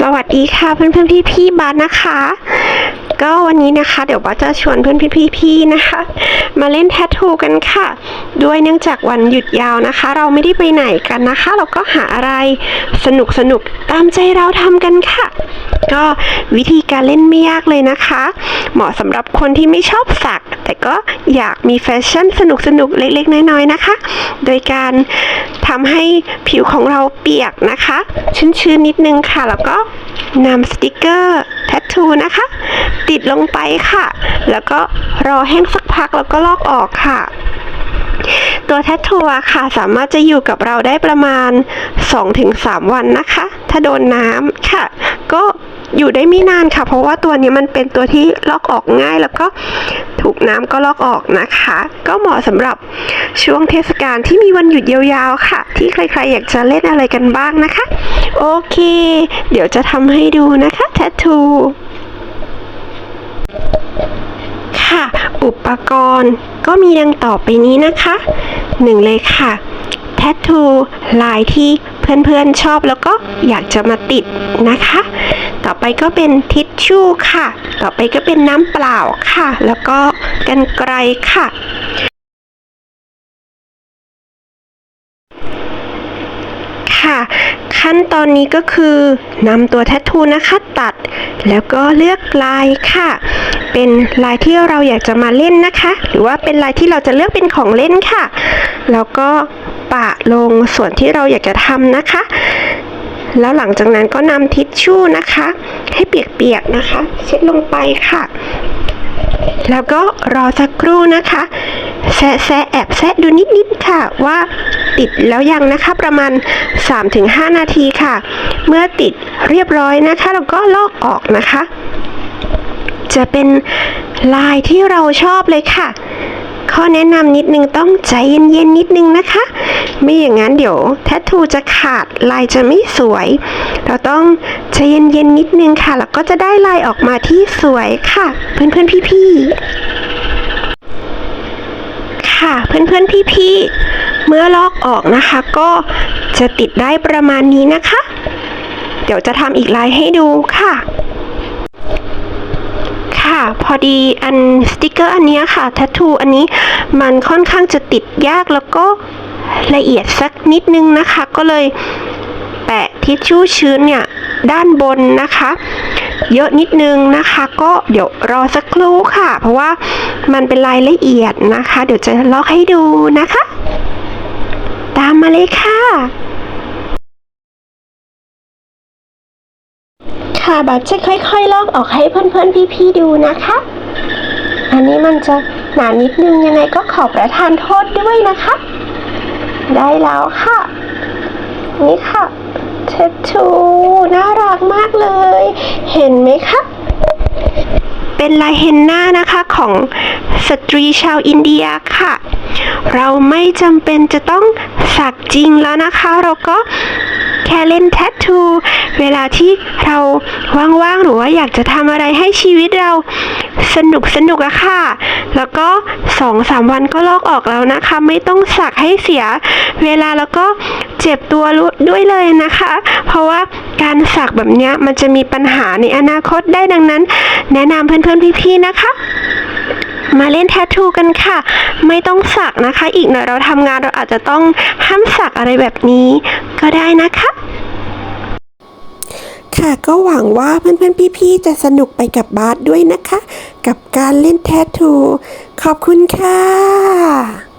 สวัสดีค่ะเพื่อนเพื่อนพี่พี่ๆบาสนะคะ ก็วันนี้นะคะ เดี๋ยวบาสจะชวนเพื่อนพี่พี่พี่ๆนะคะ มาเล่นแททูกันค่ะ ด้วยเนื่องจากวันหยุดยาวนะคะ เราไม่ได้ไปไหนกันนะคะ เราก็หาอะไรสนุกสนุกตามใจเราทำกันค่ะ ก็วิธีการเล่นไม่ยากเลยนะคะ เหมาะสำหรับคนที่ไม่ชอบสัก แต่ก็อยากมีแฟชั่นสนุกสนุกเล็ก ๆ น้อยๆนะคะ โดยการทำให้ผิวของเราเปียกนะคะ ชื้นๆนิดนึงค่ะแล้วก็ นำสติกเกอร์แทททูนะคะ ติดลงไปค่ะ แล้วก็รอแห้งสักพักแล้วก็ลอกออกค่ะ ตัวแทททูอะค่ะ สามารถจะอยู่กับเราได้ประมาณ 2-3 วันนะคะ ถ้าโดนน้ำค่ะ ก็อยู่ได้ไม่นานค่ะ เพราะว่าตัวนี้มันเป็นตัวที่ลอกออกง่ายแล้วก็ ถูกน้ำก็ลอกออกนะคะ ก็เหมาะสำหรับช่วงเทศกาลที่มีวันหยุดยาวๆค่ะ ที่ใครๆอยากจะเล่นอะไรกันบ้างนะคะ โอเค เดี๋ยวจะทำให้ดูนะคะแททู ค่ะ อุปกรณ์ก็มีดังต่อไปนี้นะคะหนึ่งเลยค่ะแทททูลายที่เพื่อนๆชอบแล้วก็อยากจะมาติดนะคะ ต่อไปก็เป็นทิชชู่ค่ะ ต่อไปก็เป็นน้ำเปล่าค่ะ แล้วก็กันไกรค่ะ ค่ะ ขั้นตอนนี้ก็คือนำตัวแทททูนะคะตัด แล้วก็เลือกลายค่ะ เป็นลายที่เราอยากจะมาเล่นนะคะ หรือว่าเป็นลายที่เราจะเลือกเป็นของเล่นค่ะ แล้วก็ปะลงส่วนที่เราอยากจะทำนะคะ แล้วหลังจากนั้นก็นำทิชชู่นะคะ ให้เปียกๆนะคะ เช็ดลงไปค่ะ แล้วก็รอสักครู่นะคะแซะแซะแอบแซะดูนิดๆค่ะว่าติดแล้วยังนะคะประมาณ 3-5 นาทีค่ะ เมื่อติดเรียบร้อยนะคะเราก็ลอกออกนะคะ จะเป็นลายที่เราชอบเลยค่ะ ข้อแนะนำนิดนึงต้องใจเย็นๆนิดนึงนะคะ ไม่อย่างนั้นเดี๋ยวแทททูจะขาดลายจะไม่สวย เราต้องใจเย็นๆนิดนึงค่ะ แล้วก็จะได้ลายออกมาที่สวยค่ะ เพื่อนๆพี่ๆค่ะ เพื่อนๆพี่ๆเมื่อลอกออกนะคะ ก็จะติดได้ประมาณนี้นะคะ เดี๋ยวจะทำอีกลายให้ดูค่ะ ค่ะ พอดีอันสติกเกอร์อันนี้ค่ะแทททูอันนี้มันค่อนข้างจะติดยากแล้วก็ละเอียดสักนิดนึงนะคะ ก็เลยแปะทิชชู่ชื้นเนี่ยด้านบนนะคะ เยอะนิดนึงนะคะ ก็เดี๋ยวรอสักครู่ค่ะ เพราะว่ามันเป็นรายละเอียดนะคะ เดี๋ยวจะลอกให้ดูนะคะ ตามมาเลยค่ะ ค่ะบัตจะค่อยๆลอกออกให้เพื่อนๆพี่ๆดูนะคะ อันนี้มันจะหนานิดนึงยังไงก็ขอประทานโทษด้วยนะคะ ได้แล้วค่ะ นี่ค่ะเทททูน่ารักมากเลย เห็นไหมคะเป็นลายเฮนนานะคะของสตรีชาวอินเดียค่ะ เราไม่จำเป็นจะต้องสักจริงแล้วนะคะ เราก็ แค่เล่นแทททู เวลาที่เราว่างๆหรือว่าอยากจะทำอะไรให้ชีวิตเราสนุกสนุกอะค่ะ แล้วก็สองสามวันก็ลอกออกแล้วนะคะ ไม่ต้องสักให้เสียเวลาแล้วก็เจ็บตัวด้วยเลยนะคะ เพราะว่าการสักแบบนี้มันจะมีปัญหาในอนาคตได้ดังนั้น แนะนำเพื่อนๆพี่ๆนะคะมาเล่นแททูกันค่ะ ไม่ต้องสักนะคะ อีกหน่อยเราทำงานเราอาจจะต้องห้ามสักอะไรแบบนี้ก็ได้นะคะ ค่ะ ก็หวังว่าเพื่อนๆ พี่ๆ จะสนุกไปกับบาสด้วยนะคะ กับการเล่นแทททูขอบคุณค่ะ